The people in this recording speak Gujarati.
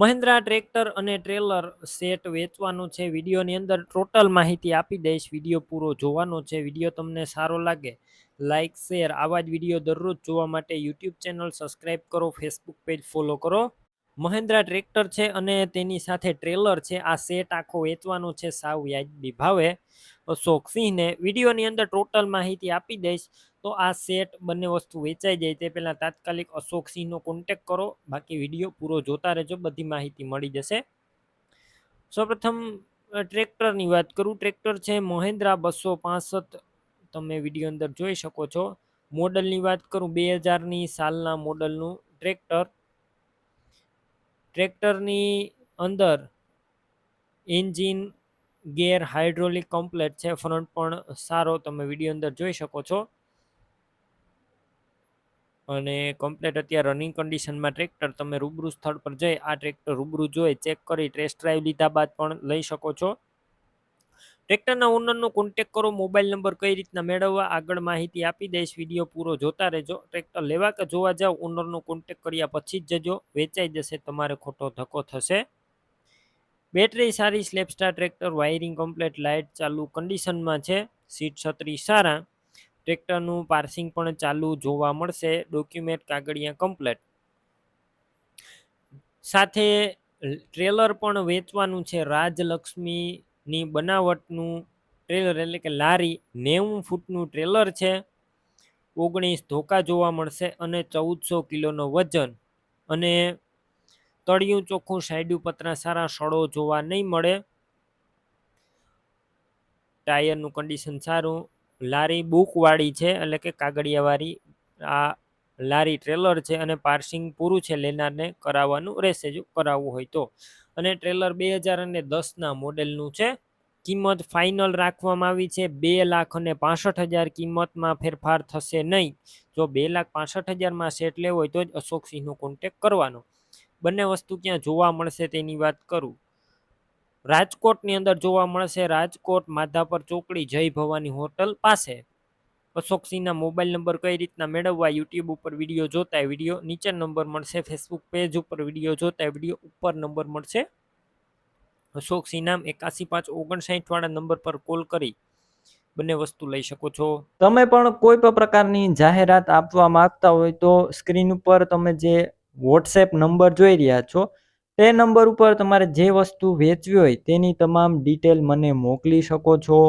મહિન્દ્રા ટ્રેક્ટર અને ટ્રેલર સેટ વેચવાનું છે. વિડીયોની અંદર ટોટલ માહિતી આપી દઈશ. વીડિયો પૂરો જોવાનો છે. વીડિયો તમને સારો લાગે લાઇક શેર આવા જ વીડિયો દરરોજ જોવા માટે યુટ્યુબ ચેનલ સબસ્ક્રાઇબ કરો, ફેસબુક પેજ ફોલો કરો. મહિન્દ્રા ટ્રેક્ટર છે અને તેની સાથે ટ્રેલર છે. આ સેટ આખો વેચવાનો છે સાવ વ્યાજબી ભાવે. અશોક સિંહને વિડીયોની અંદર ટોટલ માહિતી આપી દઈશ. તો આ સેટ બંને વસ્તુ વેચાઈ જાય તે પહેલાં તાત્કાલિક અશોક સિંહનો કોન્ટેક કરો. બાકી વીડિયો પૂરો જોતા રહેજો, બધી માહિતી મળી જશે. સૌપ્રથમ ટ્રેક્ટરની વાત કરું. ટ્રેક્ટર છે મહિન્દ્રા બસો પાસઠ. તમે વીડિયો અંદર જોઈ શકો છો. મોડલની વાત કરું, બે હજારની સાલના મોડલનું ટ્રેક્ટર. ટ્રેક્ટરની અંદર એન્જિન ગેર હાઇડ્રોલિક કમ્પ્લેટ છે. ફ્રન્ટ પણ સારો તમે વીડિયો અંદર જોઈ શકો છો. અને કમ્પ્લેટ અત્યારે રનિંગ કન્ડિશનમાં ટ્રેક્ટર તમે રૂબરૂ સ્થળ પર જઈ આ ટ્રેક્ટર રૂબરૂ જોઈ, ચેક કરી ટેસ્ટ ડ્રાઈવ લીધા બાદ પણ લઈ શકો છો. ટ્રેક્ટરના ઓનરનો કોન્ટેક કરો મોબાઈલ નંબર કઈ રીતના મેળવવા, આગળ માહિતી આપી દઈશ વીડિયો પૂરો જોતા રહેજો. ટ્રેક્ટર લેવા કે જોવા જાવ ઓનરનો કોન્ટેક કર્યા પછી જ જજો, વેચાઈ જશે, તમારે ખોટો ધક્કો થશે. બેટરી સારી self starter tractor wiring complete light ચાલુ કન્ડિશનમાં છે સીટ છત્રી સારા. ટ્રેક્ટરનું પાર્સિંગ પણ ચાલુ જોવા મળશે ડોક્યુમેન્ટ કાગળિયા કમ્પ્લેટ સાથે ટ્રેલર પણ વેચવાનું છે રાજલક્ષ્મીની બનાવટનું ટ્રેલર એટલે કે લારી નેવું ફૂટનું ટ્રેલર છે. ઓગણીસ ધોકા જોવા મળશે અને ચૌદસો કિલોનો વજન. અને તળિયું ચોખ્ખું સાઈડું પતરા સારા સડો જોવા નહીં મળે. ટાયરનું કન્ડિશન સારું. લારી બુકવાળી છે એટલે કે કાગળિયાવાળી. આ લારી ટ્રેલર છે અને પાર્સિંગ પૂરું છે લેનારને કરાવવાનું રહેશે જો કરાવવું હોય તો. અને ટ્રેલર બે હજાર અને દસના મોડેલનું છે. કિંમત ફાઇનલ રાખવામાં આવી છે. બે લાખ અને પાસઠ હજાર કિંમતમાં ફેરફાર થશે નહીં. જો બે લાખ પાસઠ હજારમાં સેટ લેવો હોય તો જ અશોક સિંહનો કોન્ટેક કરવાનો. બંને વસ્તુ ક્યાં જોવા મળશે તેની વાત કરું. રાજકોટની અંદર જોવા મળશે. રાજકોટ માધાપર ચોકડી જય ભવાની હોટલ પાસે. અશોક સિંહના મોબાઈલ નંબર કઈ રીતના મેળવવા યુટ્યુબ ઉપર વીડિયો જોતા વીડિયો નીચે નંબર મળશે, ફેસબુક પેજ ઉપર વીડિયો જોતા વીડિયો ઉપર નંબર મળશે. અશોક સિંહ નામ એકાસી પાંચ ઓગણસાઠ વાળા નંબર પર કોલ કરી બંને વસ્તુ લઈ શકો છો. તમે પણ કોઈ પણ પ્રકારની જાહેરાત આપવા માંગતા હોય તો સ્ક્રીન ઉપર તમે જે વોટ્સએપ નંબર જોઈ રહ્યા છો, તે નંબર ઉપર તમારે જે વસ્તુ વેચવી હોય તેની તમામ ડિટેલ મને મોકલી શકો છો.